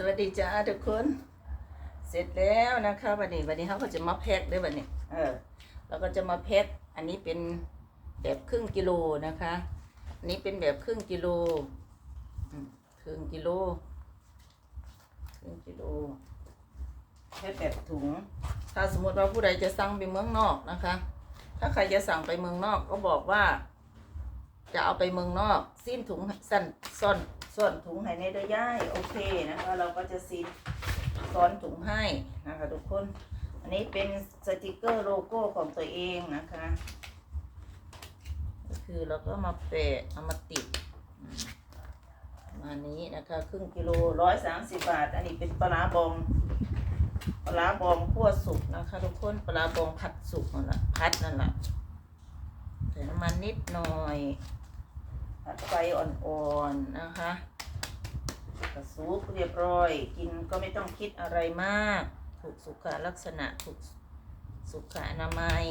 สวัสดีจ้าทุกคน เสร็จแล้วนะคะวันนี้วันนี้เขาก็จะมาแพ็คด้วยวันนี้ เออเราก็จะมาแพ็คอันนี้เป็นแบบครึ่งกิโลนะคะอันนี้เป็นแบบครึ่งกิโลครึ่งกิโลครึ่งกิโลแพ็คแบบถุง ถ้าสมมติว่าผู้ใดจะสั่งไปเมืองนอกนะคะ ถ้าใครจะสั่งไปเมืองนอกก็บอกว่า จะเอาไปเมืองนอกสิ้นถุงสั้นซ่อน ส่วนถุงให้ในได้ย่ายโอเคนะคะเราก็จะซีซ้อนถุงให้นะคะทุกคน อันนี้เป็นสติกเกอร์โลโก้ของตัวเองนะคะก็คือเราก็มาแปะเอามาติดมานี้นะคะครึ่งกิโลร้อยสามสิบบาท อันนี้เป็นปลาบองปลาบองคั่วสุกนะคะ ทุกคนปลาร้าบองผัดสุกนั่นแหละพัดนั่นแหละใส่น้ำมันนิดหน่อย ผัดไฟอ่อนๆนะคะกระสุกเรียบร้อย กินก็ไม่ต้องคิดอะไรมาก ถูกสุขลักษณะถูกสุขอนามัย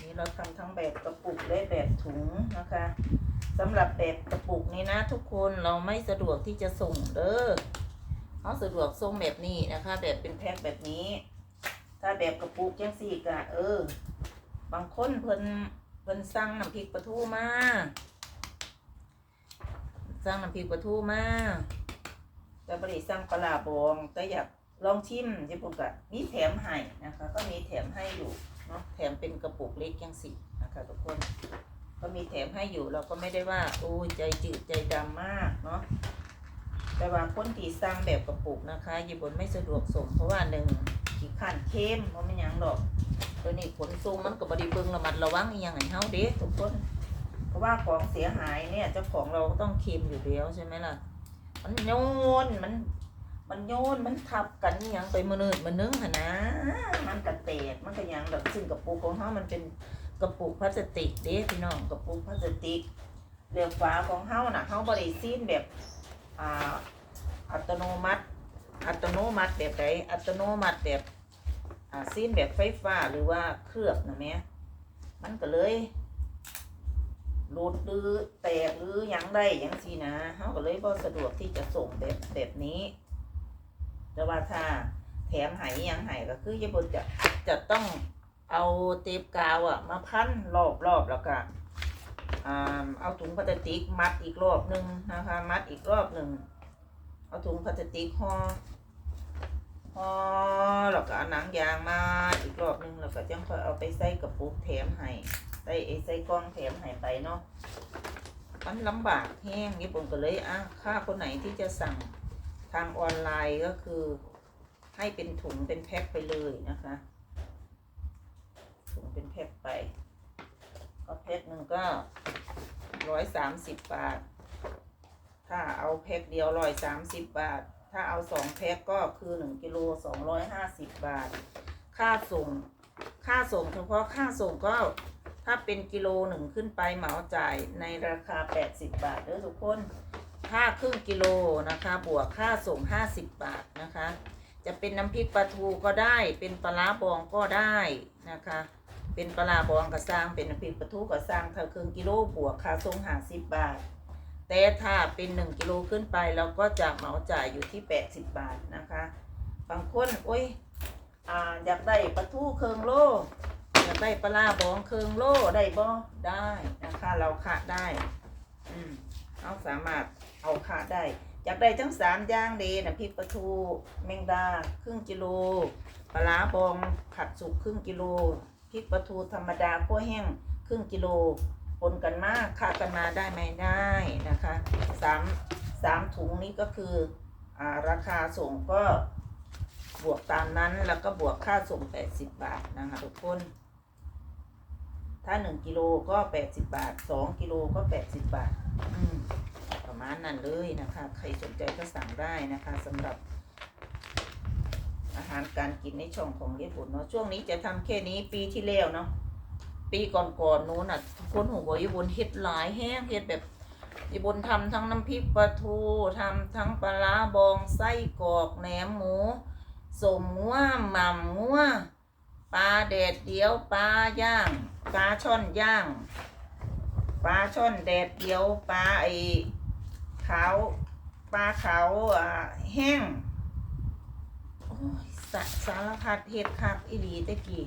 นี่เราทำทั้งแบบกระปุกและแบบถุงนะคะสำหรับแบบกระปุกนี้นะ ทุกคนเราไม่สะดวกที่จะส่งเด้อเขาสะดวกส่งแบบนี้นะคะ แบบเป็นแพ็คแบบนี้ ถ้าแบบกระปุกยังสี่กะเออ บางคนเพิ่นเพิ่นสั่งน้ำพริกปลาทูมาสั่งน้ำพริกปลาทูมาแต่บริสั่งปลาบองแต่อยากลองชิมที่ผมก็มีแถมให้นะคะ ก็มีแถมให้อยู่เนาะแถมเป็นกระปุกเล็กยังสินะคะทุกคนก็มีแถมให้อยู่เราก็ไม่ได้ว่าโอ้ยใจจืดใจดำมากเนาะแต่ว่าคนที่สั่งแบบกระปุกนะคะญี่ปุ่นไม่สะดวกส่งเพราะว่าหนึ่งขี้ขันเข้มเพราะไม่ยังดอก ตัวนี้ขนส่งมันก็บไดีเบิ่งระมัดระวังอีหยังไงเฮาเด้ทุกคน เพราะว่าของเสียหายเนี่ยเจ้าของเราก็ต้องเค็มอยู่แล้วใช่ไหมล่ะ มันโยนมัน มันโยนมันทับกันอหยังไปมือนืดมือนึงหนนะ มันกระแตกมันก็หยังแบบซึ่งกระปุกของเฮามันเป็นกระปุกพลาสติกเด้พี่น้องกระปุกพลาสติกเรียกฝาของเฮาน่ะเฮาบ่ได้ซีนแบบอ่าอัตโนมัติ อัตโนมัติแบบใดอัตโนมัติแบบ ซีนแบบไฟฟ้าหรือว่าเคลือบนะแม่มันก็เลยหลุดหรือแตกหรือยังได้ยังสีนะเขาก็เลยบ่สะดวกที่จะส่งแบบแบบนี้แต่ว่าถ้าแถมไหหยังไหก็คือยายบนจะจะต้องเอาเทปกาวอะมาพันรอบรอบแล้วก็อ่าเอาถุงพลาสติกมัดอีกรอบหนึ่งนะคะ มัดอีกรอบหนึ่งเอาถุงพลาสติกห่อ อเราก็เอาหนังยางมาอีกรอบหนึงแล้วก็จังค่อยเอาไปใส่กระปุกแถมให้ใส่ไอ้ใส่กล่องแถมให้ไปเนาะมันลำบากแห้งญี่ปุ่นก็เลยอะค่าคนไหนที่จะสั่งทางออนไลน์ก็คือ ให้เป็นถุงเป็นแพ็คไปเลยนะคะ ถุงเป็นแพ็คไปก็แพ็คหนึ่งก็ร้อยสามสิบบาท ถ้าเอาแพ็คเดียวร้อยสามสิบบาท ถ้าเอาสองแพ็คก็คือหนึ่งกิโลสองร้อยห้าสิบบาท ค่าส่ง ค่าส่งเฉพาะค่าส่งก็ถ้าเป็นกิโลหนึ่งขึ้นไปเหมาจ่ายในราคา80บบาทเด้อทุกคนค่าครึ่งกิโลนะคะ บวกค่าส่ง50บบาทนะคะ จะเป็นน้ำพริกปลาทูก็ได้ เป็นปลาบองก็ได้นะคะ เป็นปลาบองก็สร้างเป็นน้ำพริกปลาทูก็สร้างถ้าครึ่งกิโลบวกค่าส่ง50บาท แต่ถ้าเป็นหนึ่งกิโลขึ้นไปเราก็จะเหมาจ่ายอยู่ที่ 80 บาทนะคะบางคนโอ้ยออยากได้ปลาทูเคืองโลอยากได้ปลาร้าบองเคืองโลได้บ่ได้นะคะเราคะได้อืมเราสามารถเอาคะได้อยากได้ทั้งสามอย่างเดนะพริกปลาทูแมงดาครึ่งกิโลปลาร้าบองผัดสุกครึ่งกิโลพริกปลาทูธรรมดาคั่วแห้งครึ่งกิโล ปนกันมากค่ากันมาได้ไหมได้นะคะสามสามถุงนี้ก็คืออราคาส่งก็บวกตามนั้นแล้วก็บวกค่าส่ง 80 บาทนะคะทุกคน ถ้า 1กิโลก็ 80 บาท 2กิโลก็ 80 บาท อืมประมาณนั้นเลยนะคะ ใครสนใจก็สั่งได้นะคะสำหรับอาหารการกินในช่องของญี่ปุ่นเนาะช่วงนี้จะทำแค่นี้ปีที่แล้วเนาะ ปีก่อนๆนู้นอะคนหัวญี่ปุ่นเฮ็ดหลายแห้งเฮ็ดแบบญี่ปุ่นทำทั้งน้ำพริกปลาทูทำทั้งปลาร้าบองไส้กรอกแหนมหมูสมงัวหม่ำงัวปลาแดดเดียวปลาย่างปลาช่อนย่างปลาช่อนแดดเดียวปลาไอ้ขาวปลาขาวอ่าแห้งโอ้ยสสารพัดเห็ดคักอีหลีตะกี้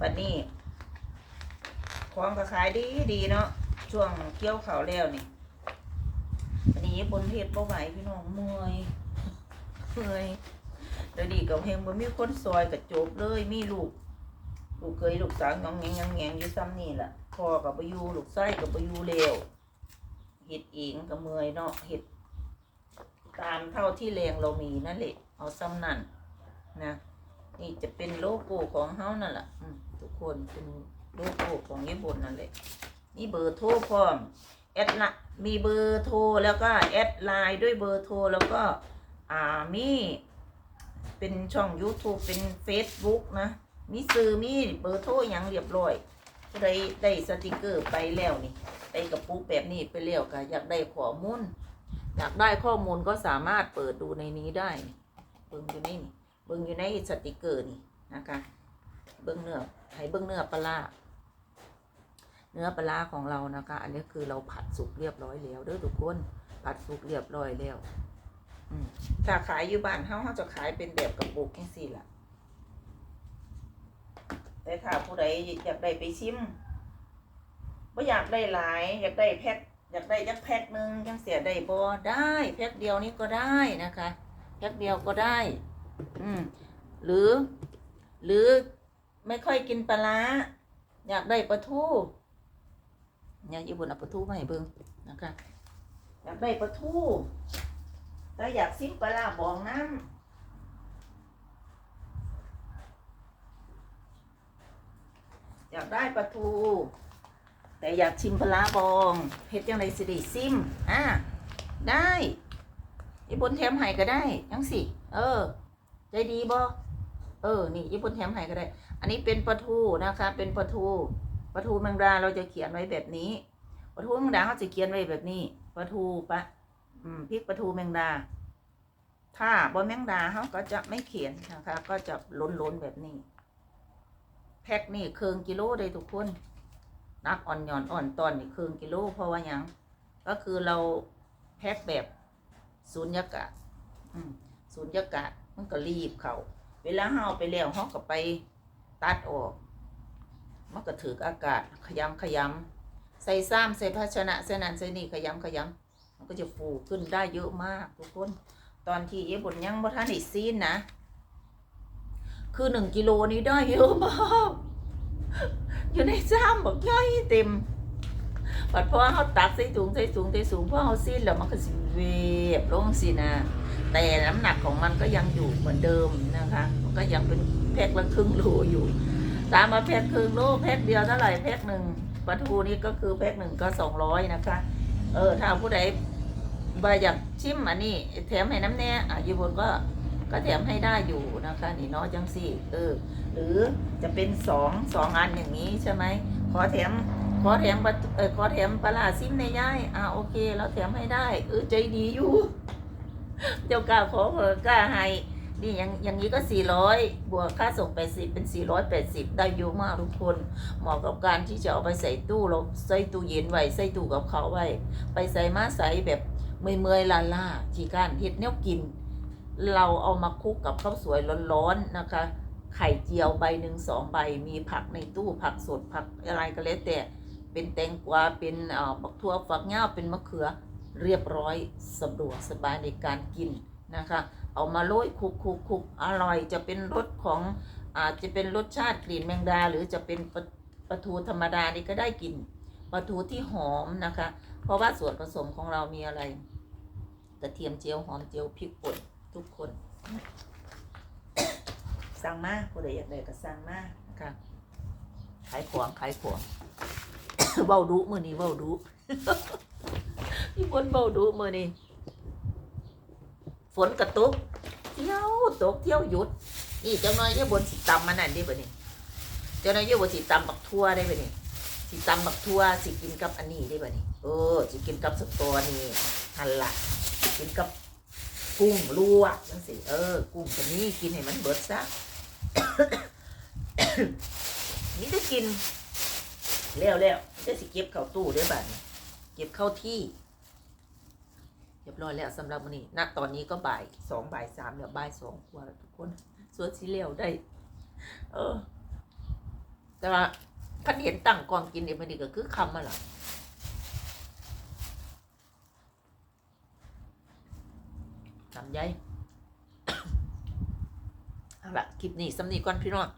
บัดนี้ ของก็ขายดีดีเนาะช่วงเกี่ยวเขาวแล้วนี่วันนี้บนเฮ็ดบ่ไหวพี่น้องเมื่อยเมื่อยเดี๋ยวดีกับเพลงบ่มีคนซอยกระจบเลยมีลูกลูกเคยลูกสาวงองแงงงองแงงอยู่ซ้ำนี่แหละพ่อกับไปอยู่ลูกไส้กับไปอยู่เร็วเห็ดเองกับเมื่อยเนาะเห็ดตามเท่าที่แรงเรามีนั่นแหละเอาซ้ำนั่นนะนี่จะเป็นโลโก้ของเฮานั่นแหละทุกคนเป็น โลโก้ของญี่ปุ่นนั่นแหละนี่เบอร์โทรพร้อมแอดละมีเบอร์โทรแล้วก็แอดไลน์ด้วยเบอร์โทรแล้วก็อ่ามีเป็นช่อง YouTube เป็น Facebook นะ มีซื้อมีเบอร์โทรหยังเรียบร้อยผู้ได้สติกเกอร์ไปแล้วนี่ได้กระปุกแบบนี้ไปแล้วก็อยากได้ข้อมูลอยากได้ข้อมูลก็สามารถเปิดดูในนี้ได้เบิ่งอยู่ในนี่เบิ่งอยู่ในสติกเกอร์นี่นะคะ เบิ่งเนื้อให้เบิ่งเนื้อปลาร้า เนื้อปลาของเรานะคะ อันนี้คือเราผัดสุกเรียบร้อยแล้วเด้อทุกคนผัดสุกเรียบร้อยแล้วถ้าขายอยู่บ้านเฮาเฮาจะขายเป็นแบบกระปุกจังซี่ล่ะ แต่ถ้าผู้ใดอยากได้ไปชิมว่อยากได้หลาย อยากได้แพ็คอยากได้จักแพ็คหนึ่งยังเสียได้บ่ได้แพ็คเดียวนี้ก็ได้นะคะแพ็คเดียวก็ได้ อืมหรือ หรือไม่ค่อยกินปลาอยากได้ปลาทู เนี่ยญี่ปุ่นเอาปลาทูมาให้เบิ่งนะคะอยากได้ปลาทูแต่อยากซิมปลาบองน้ำอยากได้ปลาทู แต่อยากชิมปลาบองเฮ็ดยังไงสิได้ซิมอะได้ญี่ปุ่นแถมให้ก็ได้ยังสิเออใจดีบ่เออนี่ญี่ปุ่นแถมให้ก็ได้ อันนี้เป็นปลาทูนะคะ เป็นปลาทู ปลาทูแมงดาเราจะเขียนไว้แบบนี้ปลาทูแมงดาเขาจะเขียนไว้แบบนี้ปลาทูปะพริกปลาทูแมงดา ถ้าบนแมงดาเขาก็จะไม่เขียนนะคะ ก็จะล้นๆแบบนี้ แพ็คนี่เครึ่งกิโลเลยทุกคนนักอ่อนหย่อนอ่อนตอนนี่ครึ่งกิโลเพราะว่าหยังก็คือเราแพ็คแบบศูนยากาศศูนยากาศมันก็รีบเขาเวลาเฮาเอาไปแล้วเฮาก็ไปตัดออก มันก็ถืออากาศขยำขยำใส่ซ้ำใส่ภาชนะใส่นันใส่นี่ขยำขยำมันก็จะฟูขึ้นได้เยอะมากทุกคน ตอนที่เย็บบนยังบ่ทันได้ซีนนะ คือหนึ่งกิโลนี้ได้เยอะมากอยู่ในซ้ำบอกย่อยเต็มปัดพอเขาตักใส่ถุงใส่ถุงใส่สูงพอเขาสิ้นแล้วมันก็สิเวบลงสินะแต่น้ำหนักของมันก็ยังอยู่เหมือนเดิมนะคะ มันก็ยังเป็นแพ็คละครึ่งโลอยู่ ตามมาแพ็คครึ่งโลแพ็คเดียวเท่าไหร่แพ็คหนึ่งปลาทูนี่ก็คือแพ็คหนึ่งก็สองร้อยนะคะ เออถ้าผู้ใดว่าอยากชิมอันนี้แถมให้น้ำแน่อะอยู่บนก็ก็แถมให้ได้อยู่นะคะนี่เนาะจังสี่เออหรือจะเป็นสองสองอันอย่างนี้ใช่ไหมขอแถมขอแถมปลาเออขอแถมปลาซิมในย่ายอ่าโอเคเราแถมให้ได้ เออใจดีอยู่ เจ้ากล้าขอเออกล้าให้ นี่อย่างอย่างนี้ก็สี่ร้อยบวกค่าส่งแปดสิบเป็นสี่ร้อยแปดสิบได้เยอะมากทุกคน เหมาะกับการที่จะเอาไปใส่ตู้เราใส่ตู้เย็นไว้ใส่ตู้กับเขาไว้ ไปใส่มาใส่แบบเมื่อยๆลาล่าที่การเฮ็ดแนวกิน เราเอามาคลุกกับข้าวสวยร้อนๆนะคะ ไข่เจียวใบหนึ่งสองใบมีผักในตู้ผักสดผักอะไรก็แล้วแต่เป็นแตงกวาเป็นอ่อบักทั่วฝักเงาเป็นมะเขือเรียบร้อยสะดวกสบายในการกินนะคะ เอามาโรยคลุกคุกคุกอร่อยจะเป็นรสของอาจจะเป็นรสชาติกลิ่นแมงดา หรือจะเป็นปปลาทูธรรมดานี่ก็ได้กินปลาทูที่หอมนะคะ เพราะว่าส่วนผสมของเรามีอะไรกระเทียมเจียวหอมเจียวพริกป่นทุกคนสั่งมาผู้ใดอยากได้ก็สั่งมานะคะขายของขายของเบ้าดุมือนี้เบ้าดุพี่บนเบ้าดุมือนี้ ฝนกระตุกเที่ยวตกเที่ยวหยุด นี่เจ้าน้อยเยอะบนสิตำมันนั่นได้บ่นี่เจ้าน้อยเยอะบนสิตำบักทั่วได้บ่นี่สิตำบักทั่วสิกินกับอันนี้ได้บ่นี่เออสิกินกับสตอนี่หันละกินกับกุ้งลวกจังสิเออ กุ้งตัวนี้กินให้มันเบิดซะนี่จะกินแล้วแล้วจะสิเก็บเข้าตู้ได้บัดนี้เก็บเข้าที่ รียบร้อยแล้วสำหรับวันนี้ณตอนนี้ก็บ่ายสองบ่ายสามแล้วบ่ายสองกว่าแล้วทุกคนสวดสีเหลวได้ เออ แต่ว่าพันเห็นตั้งกองกินเดี๋ยวมันดีก็คือคำมาล่ะจำยัยเอาละคลิปนี้สำนีก่อนพี่น้อง